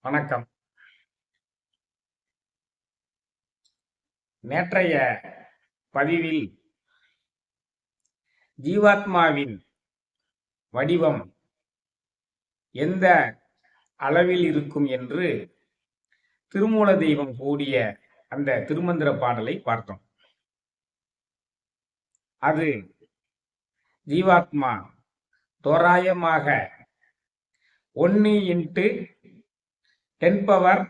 வணக்கம். நேற்றைய பதிவில் ஜீவாத்மாவின் வடிவம் எந்த அளவில் இருக்கும் என்று திருமூல தெய்வம் கூடிய அந்த திருமந்திர பாடலை பார்த்தோம். அது ஜீவாத்மா தோராயமாக ஒன்று into ten power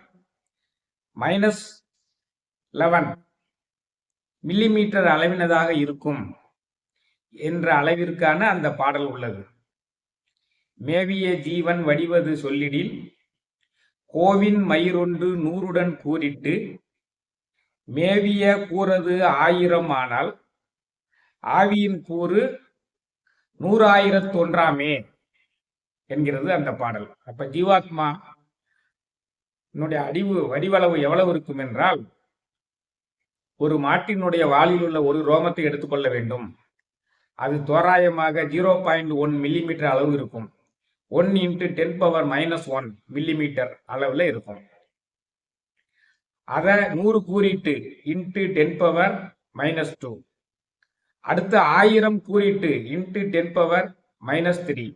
minus eleven millimetre அளவினதாக இருக்கும் என்ற அளவிற்கான அந்த பாடல் உள்ளது. மேவிய ஜீவன் வடிவது சொல்லிடில் கோவின் மயிரொன்று நூறுடன் கூறிட்டு மேவிய கூறது ஆயிரம் ஆனால் ஆவியின் கூறு நூறாயிரத்தொன்றாமே என்கிறது அந்த பாடல். அப்ப ஜீவாத்மா என்னுடைய அடிவு வடிவளவு எவ்வளவு இருக்கும் என்றால் ஒரு மாட்டினுடைய வாலில் உள்ள ஒரு ரோமத்தை எடுத்துக்கொள்ள வேண்டும். அது தோராயமாக ஜீரோ பாயிண்ட் ஒன் மில்லிமீட்டர் அளவு இருக்கும். One into ten power minus one millimetre அளவில் இருக்கும். அதை நூறு கூறிட்டு into ten power minus two அடுத்து ஆயிரம் கூறிட்டு into ten power minus three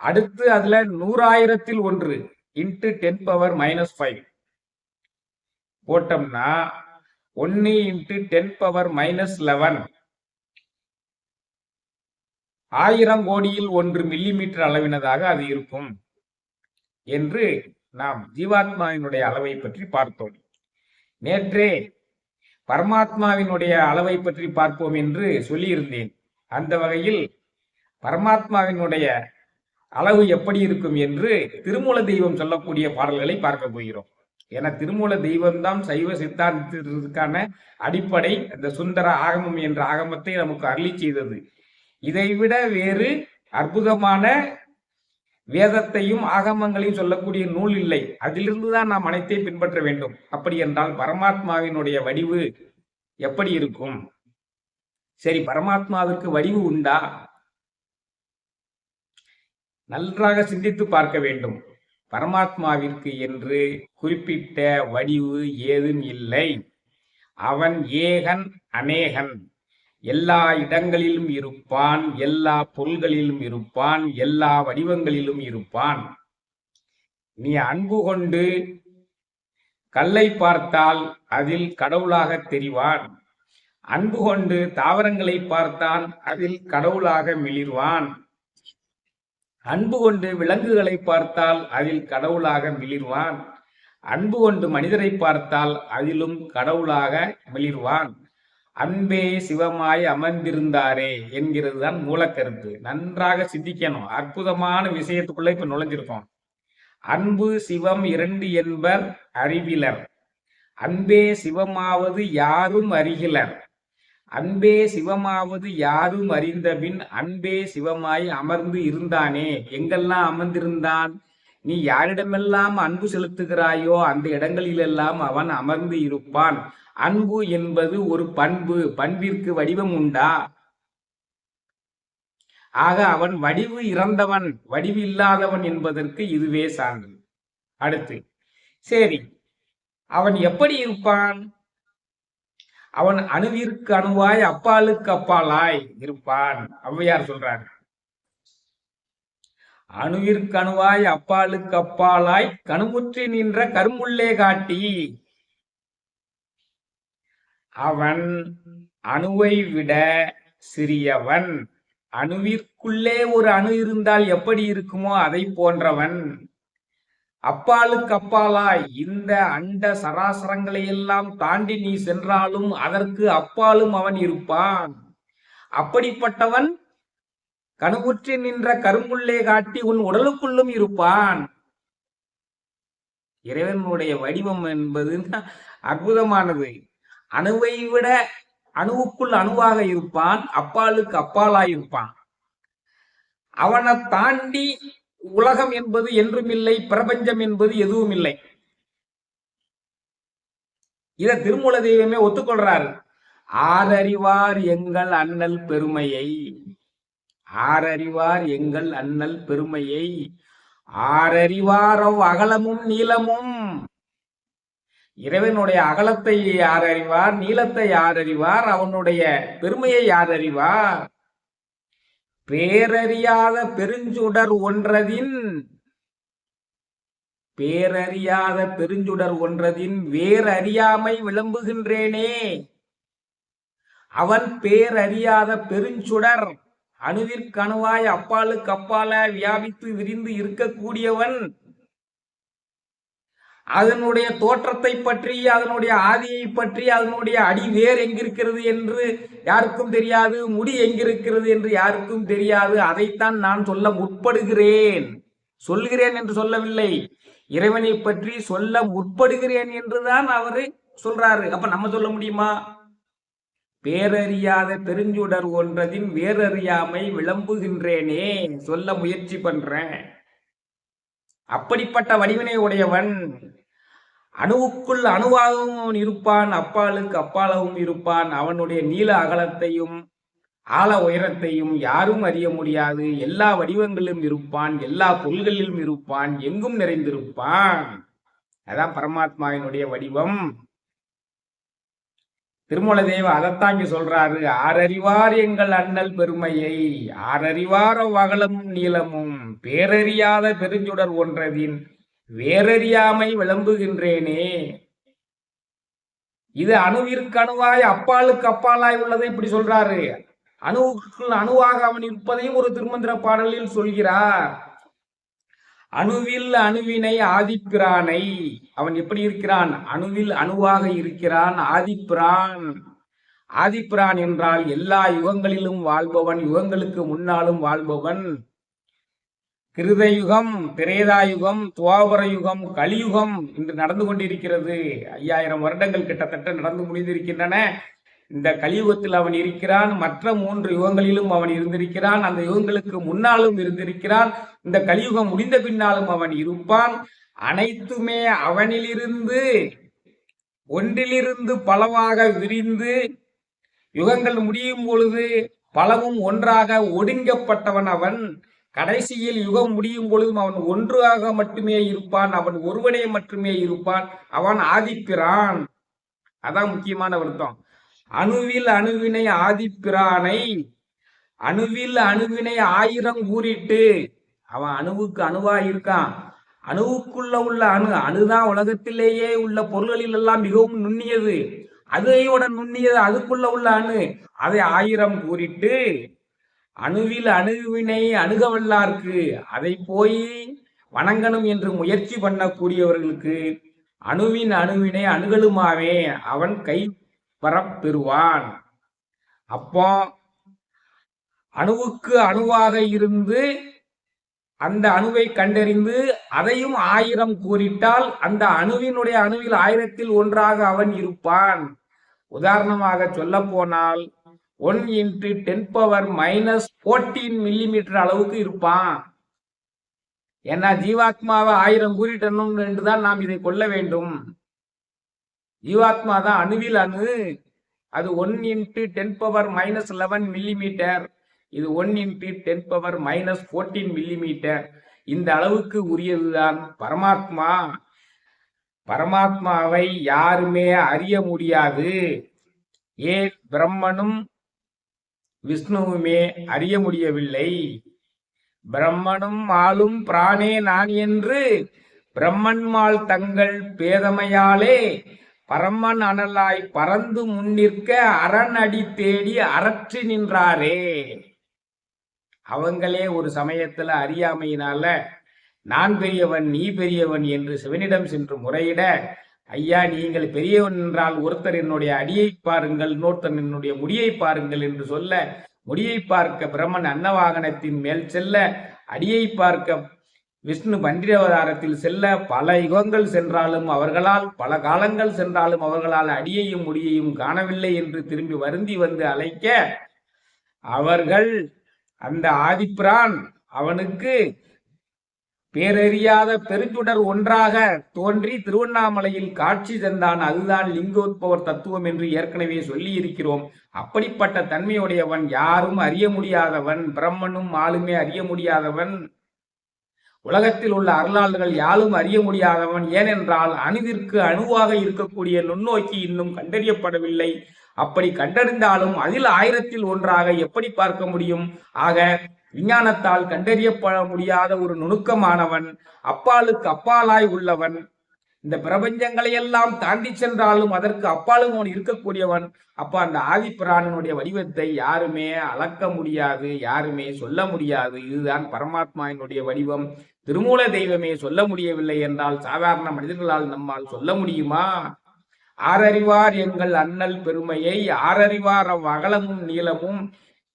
அடுத்து அதுல நூறாயிரத்தில் ஒன்று. Into ten power minus five போட்டோம்னா ஒன்னு into ten power minus eleven ஆயிரம் கோடியில் ஒன்று மில்லிமீட்டர் அளவினதாக அது இருக்கும் என்று நாம் ஜீவாத்மாவினுடைய அளவை பற்றி பார்த்தோம். நேற்றே பரமாத்மாவினுடைய அளவை பற்றி பார்ப்போம் என்று சொல்லியிருந்தேன். அந்த வகையில் பரமாத்மாவினுடைய அளவு எப்படி இருக்கும் என்று திருமூல தெய்வம் சொல்லக்கூடிய பாடல்களை பார்க்க போகிறோம். ஏன்னா திருமூல தெய்வம்தான் சைவ சித்தாந்தத்திற்கான அடிப்படை. அந்த சுந்தர ஆகமம் என்ற ஆகமத்தை நமக்கு அருளி செய்தது. இதைவிட வேறு அற்புதமான வேதத்தையும் ஆகமங்களையும் சொல்லக்கூடிய நூல் இல்லை. அதிலிருந்து தான் நாம் அனைத்தையும் பின்பற்ற வேண்டும். அப்படி என்றால் பரமாத்மாவினுடைய வடிவு எப்படி இருக்கும்? சரி பரமாத்மாவிற்கு வடிவு உண்டா? நன்றாக சிந்தித்து பார்க்க வேண்டும். பரமாத்மாவிற்கு என்று குறிப்பிட்ட வடிவு ஏதும் இல்லை. அவன் ஏகன் அநேகன். எல்லா இடங்களிலும் இருப்பான் எல்லா பொருள்களிலும் இருப்பான் எல்லா வடிவங்களிலும் இருப்பான். நீ அன்பு கொண்டு கல்லை பார்த்தால் அதில் கடவுளாக தெரிவான். அன்பு கொண்டு தாவரங்களை பார்த்தான் அதில் கடவுளாக மிளிர்வான். அன்பு கொண்டு விலங்குகளை பார்த்தால் அதில் கடவுளாக மிளிர்வான். அன்பு கொண்டு மனிதரை பார்த்தால் அதிலும் கடவுளாக மிளிர்வான். அன்பே சிவமாய் அமர்ந்திருந்தாரே என்கிறது தான் மூலக்கருத்து. நன்றாக சிந்திக்கணும். அற்புதமான விஷயத்துக்குள்ள இப்ப நுழைஞ்சிருக்கோம். அன்பு சிவம் இரண்டு என்பர் அறிவிலர். அன்பே சிவமாவது யாரும் அறிகிலர். அன்பே சிவமாவது யாரும் அறிந்தபின் அன்பே சிவமாய் அமர்ந்து இருந்தானே. எங்கெல்லாம் அமர்ந்திருந்தான்? நீ யாரிடமெல்லாம் அன்பு செலுத்துகிறாயோ அந்த இடங்களிலெல்லாம் அவன் அமர்ந்து இருப்பான். அன்பு என்பது ஒரு பண்பு பண்பிற்கு வடிவம் உண்டா? ஆக அவன் வடிவு இறந்தவன் வடிவு இல்லாதவன் என்பதற்கு இதுவே சான்று. அடுத்து சரி அவன் எப்படி இருப்பான்? அவன் அணுவிற்கு அணுவாய் அப்பாலுக்கு அப்பாலாய் இருப்பான். ஔவையார் சொல்றாரு. அணுவிற்கு அணுவாய் அப்பாலுக்கு அப்பாலாய் கணுமுற்றி நின்ற கருமுள்ளே காட்டி அவன் அணுவை விட சிறியவன். அணுவிற்குள்ளே ஒரு அணு இருந்தால் எப்படி இருக்குமோ அதை போன்றவன். அப்பாலுக்கு அப்பாலாய் இந்த அண்ட சராசரங்களை எல்லாம் தாண்டி நீ சென்றாலும் அதற்கு அப்பாலும் அவன் இருப்பான். அப்படிப்பட்டவன் கணுகுற்றி நின்ற கரும்புள்ளே காட்டி உன் உடலுக்குள்ளும் இருப்பான். இறைவனுடைய வடிவம் என்பது அற்புதமானது. அணுவை விட அணுவுக்குள் அணுவாக இருப்பான் அப்பாலுக்கு அப்பாலாய் இருப்பான். அவனை தாண்டி உலகம் என்பது என்றும் இல்லை பிரபஞ்சம் என்பது எதுவும் இல்லை இத திருமூல தெய்வமே ஒத்துக்கொள்றாரு. ஆதறிவார் எங்கள் அண்ணல் பெருமையை. ஆரறிவார் எங்கள் அண்ணல் பெருமையை. ஆரறிவாரவ் அகலமும் நீளமும். இறைவனுடைய அகலத்தை யார் அறிவார் நீளத்தை யார் அறிவார் அவனுடைய பெருமையை யார் அறிவார் பேரறியாத பெருஞ்சுடர் ஒன்றதின் பேரறியாத பெருஞ்சுடர் ஒன்றதின் வேறறியாமை விளம்புகின்றேனே. அவன் பேரறியாத பெருஞ்சுடர் அணுவிற்கணுவாய் அப்பாலுக்கு அப்பால வியாபித்து விரிந்து இருக்கக்கூடியவன் அதனுடைய தோற்றத்தை பற்றி அதனுடைய ஆதியை பற்றி அதனுடைய அடி வேர் எங்கிருக்கிறது என்று யாருக்கும் தெரியாது முடி எங்கிருக்கிறது என்று யாருக்கும் தெரியாது அதைத்தான் நான் சொல்ல முற்படுகிறேன். சொல்கிறேன் என்று சொல்லவில்லை. இறைவனை பற்றி சொல்ல முற்படுகிறேன் என்றுதான் அவரு சொல்றாரு. அப்ப நம்ம சொல்ல முடியுமா? பேரறியாத பெருஞ்சுடர் ஒன்றதின் வேறறியாமை விளம்புகின்றேனே சொல்ல முயற்சி பண்றேன். அப்படிப்பட்ட வடிவினை உடையவன் அணுவுக்குள் அணுவாகவும் அவன் இருப்பான் அப்பாலுக்கு அப்பாலவும் இருப்பான். அவனுடைய நீல அகலத்தையும் ஆழ உயரத்தையும் யாரும் அறிய முடியாது. எல்லா வடிவங்களிலும் இருப்பான் எல்லா பொருள்களிலும் இருப்பான் எங்கும் நிறைந்திருப்பான். அதான் பரமாத்மாவினுடைய வடிவம். திருமூல தேவ அதைத்தான் இங்க சொல்றாரு. ஆரறிவார் எங்கள் அண்ணல் பெருமையை ஆரறிவார வகலமும் நீளமும் பேரறியாத பெருஞ்சுடர் ஒன்றதின் வேறறியாமை விளம்புகின்றேனே. இது அணுவிற்கு அணுவாய் அப்பாலுக்கு அப்பாலாய் உள்ளதை இப்படி சொல்றாரு. அணுவுக்குள் அணுவாக அவன் இருப்பதையும் ஒரு திருமந்திர பாடலில் சொல்கிறார். அணுவில் அணுவினை ஆதிப்பிரானை. அவன் எப்படி இருக்கிறான்? அணுவில் அணுவாக இருக்கிறான் ஆதிப்பிரான். ஆதிப்பிரான் என்றால் எல்லா யுகங்களிலும் வாழ்பவன் யுகங்களுக்கு முன்னாலும் வாழ்பவன். கிருதயுகம் திரேதாயுகம் துவாபரயுகம் கலியுகம் இன்று நடந்து கொண்டிருக்கிறது. ஐயாயிரம் வருடங்கள் கிட்டத்தட்ட நடந்து முடிந்திருக்கின்றன. இந்த கலியுகத்தில் அவன் இருக்கிறான். மற்ற மூன்று யுகங்களிலும் அவன் இருந்திருக்கிறான். அந்த யுகங்களுக்கு முன்னாலும் இருந்திருக்கிறான். இந்த கலியுகம் முடிந்த பின்னாலும் அவன் இருப்பான். அனைத்துமே அவனிலிருந்து ஒன்றிலிருந்து பலவாக விரிந்து யுகங்கள் முடியும் பொழுது பலவும் ஒன்றாக ஒடுங்கப்பட்டவன் அவன். கடைசியில் யுகம் முடியும் பொழுதும் அவன் ஒன்றாக மட்டுமே இருப்பான் அவன் ஒருவனே மட்டுமே இருப்பான் அவன் ஆதிப்பிரான். அதான் முக்கியமான வருத்தம். அணுவில் அணுவினை ஆதிப்பிரானை அணுவில் அணுவினை ஆயிரம் கூறிட்டு அவன் அணுவுக்கு அணுவா இருக்கான். அணுவுக்குள்ள உள்ள அணு அணுதான் உலகத்திலேயே உள்ள பொருள்களில் எல்லாம் மிகவும் நுண்ணியது. அதையோட நுண்ணியது அதுக்குள்ள உள்ள அணு. அதை ஆயிரம் கூறிட்டு அணுவில் அணுவினை அணுகவல்லார்க்கு அதை போய் வணங்கணும் என்று முயற்சி பண்ணக்கூடியவர்களுக்கு அணுவின் அணுவினை அணுகலுமாவே அவன் கை பெறுவான். அப்போ அணுவுக்கு அணுவாக இருந்து அந்த அணுவை கண்டறிந்து அதையும் ஆயிரம் கூறிட்டால் அந்த அணுவினுடைய அணுவில் ஆயிரத்தில் ஒன்றாக அவன் இருப்பான். உதாரணமாக சொல்ல போனால் one into ten power minus fourteen millimetre அளவுக்கு இருப்பான். ஏன்னா ஜீவாத்மாவை ஆயிரம் கூறிட்டணும் என்று தான் நாம் இதை கொள்ள வேண்டும். ஜீவாத்மா தான் அணுவில் அணு. அது one into ten power minus eleven millimetre. இது one into ten power minus fourteen millimetre. இந்த அளவுக்கு உரியதுதான் பரமாத்மா. பரமாத்மாவை யாருமே அறிய முடியாது. ஏன் பிரம்மனும் விஷ்ணுவுமே அறிய முடியவில்லை. பிரம்மனும் ஆளும் பிராணே நான் என்று பிரம்மன்மாள் தங்கள் பேதமையாலே பரமன் அனலாய் பறந்து முன்னிற்க அரணடி தேடி அரற்றி நின்றாரே. அவங்களே ஒரு சமயத்துல அறியாமையினால நான் பெரியவன் நீ பெரியவன் என்று சிவனிடம் சென்று முறையிட ஐயா நீங்கள் பெரியவன் என்றால் ஒருத்தர் என்னுடைய அடியை பாருங்கள் இன்னொருத்தர் என்னுடைய முடியை பாருங்கள் என்று சொல்ல முடியை பார்க்க பிரம்மன் அன்னவாகனத்தின் மேல் செல்ல அடியை பார்க்க விஷ்ணு பன்றிரவதாரத்தில் செல்ல பல யுகங்கள் சென்றாலும் அவர்களால் பல காலங்கள் சென்றாலும் அவர்களால் அடியையும் முடியையும் காணவில்லை என்று திரும்பி வருந்தி வந்து அழைக்க அவர்கள் அந்த ஆதிப்பிரான் அவனுக்கு பேரறியாத பெருஞ்சுடர் ஒன்றாக தோன்றி திருவண்ணாமலையில் காட்சி தந்தான் அதுதான் லிங்கோத்பவர் தத்துவம் என்று ஏற்கனவே சொல்லி இருக்கிறோம் அப்படிப்பட்ட தன்மையுடையவன் யாரும் அறிய முடியாதவன் பிரம்மனும் ஆளுமே அறிய முடியாதவன் உலகத்தில் உள்ள அருளாளர்கள் யாரும் அறிய முடியாதவன். ஏனென்றால் அணுவிற்கு அணுவாக இருக்கக்கூடிய நுண்ணோக்கி இன்னும் கண்டறியப்படவில்லை. அப்படி கண்டறிந்தாலும் அதில் ஆயிரத்தில் ஒன்றாக எப்படி பார்க்க முடியும்? ஆக விஞ்ஞானத்தால் கண்டறியப்பட முடியாத ஒரு நுணுக்கமானவன் அப்பாலுக்கு அப்பாலாய் உள்ளவன். இந்த பிரபஞ்சங்களை எல்லாம் தாண்டி சென்றாலும் அதற்கு அப்பாலும் அவன் இருக்கக்கூடியவன். அப்ப அந்த ஆதிப்பிராணனுடைய வடிவத்தை யாருமே அளக்க முடியாது யாருமே சொல்ல முடியாது. இதுதான் பரமாத்மாவினுடைய வடிவம். திருமூல தெய்வமே சொல்ல முடியவில்லை என்றால் சாதாரண மனிதர்களால் நம்மால் சொல்ல முடியுமா? ஆரறிவார் எங்கள் அண்ணல் பெருமையை ஆரறிவார் அவ் அகலமும் நீளமும்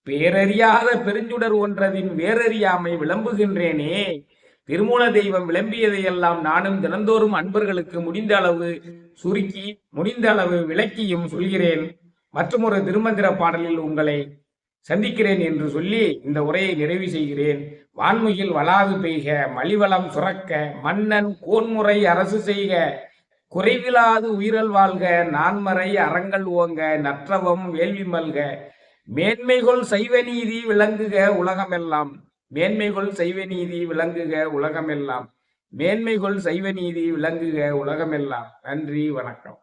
பேரறியாத பெருஞ்சுடர் ஒன்றதின் வேறறியாமை விளம்புகின்றேனே. திருமூல தெய்வம் விளம்பியதையெல்லாம் நானும் தினந்தோறும் அன்பர்களுக்கு முடிந்த அளவு சுருக்கி முடிந்த அளவு விளக்கியும் சொல்கிறேன். மற்றொரு திருமந்திர பாடலில் உங்களை சந்திக்கிறேன் என்று சொல்லி இந்த உரையை நிறைவு செய்கிறேன். வான்மையில் வளாது பெய்க மலிவளம் சுரக்க மன்னன் கோன்முறை அரசு செய்க. குறைவிலாது உயிரல் வாழ்க நான்மறை அறங்கள் ஓங்க நற்றவம் வேள்வி மல்க. மேன்மைகொள் சைவ நீதி விளங்குக உலகமெல்லாம். மேன்மைகொள் சைவ நீதி விளங்குக உலகமெல்லாம். மேன்மைகொள் சைவ நீதி விளங்குக உலகமெல்லாம். நன்றி வணக்கம்.